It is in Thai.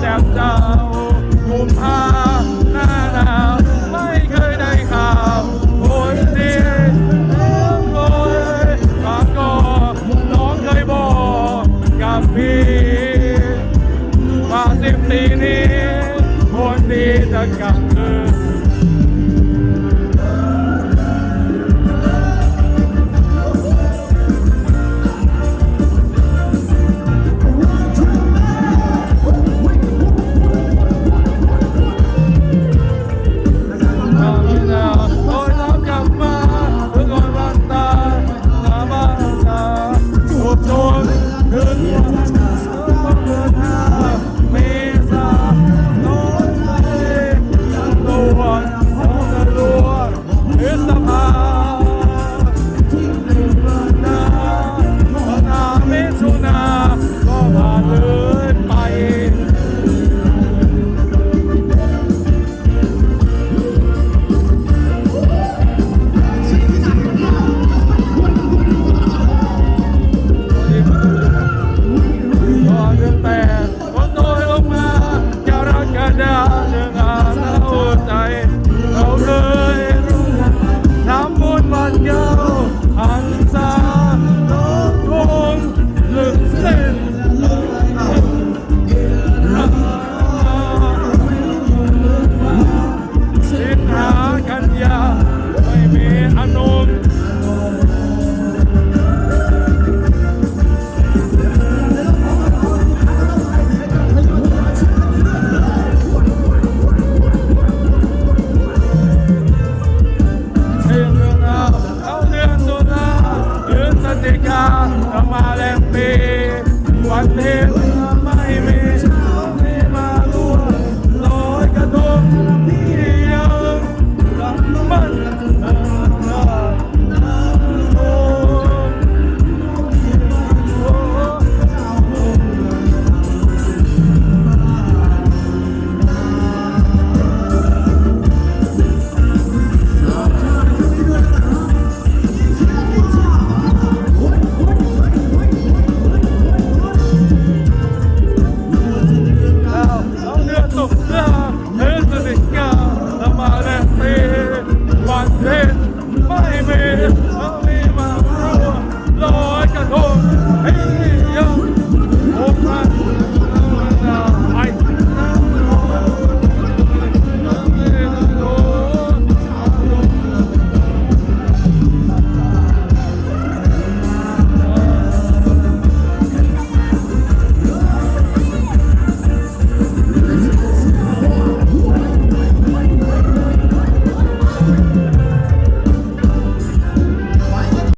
แจ่มเจ้ากุมภาหน้าหนาวไม่เคยได้ข่าวโอยเสียโอยปากก็น้องเคยบอกกับพี่ว่าสิบปีนี้คนดีจะกลับคืน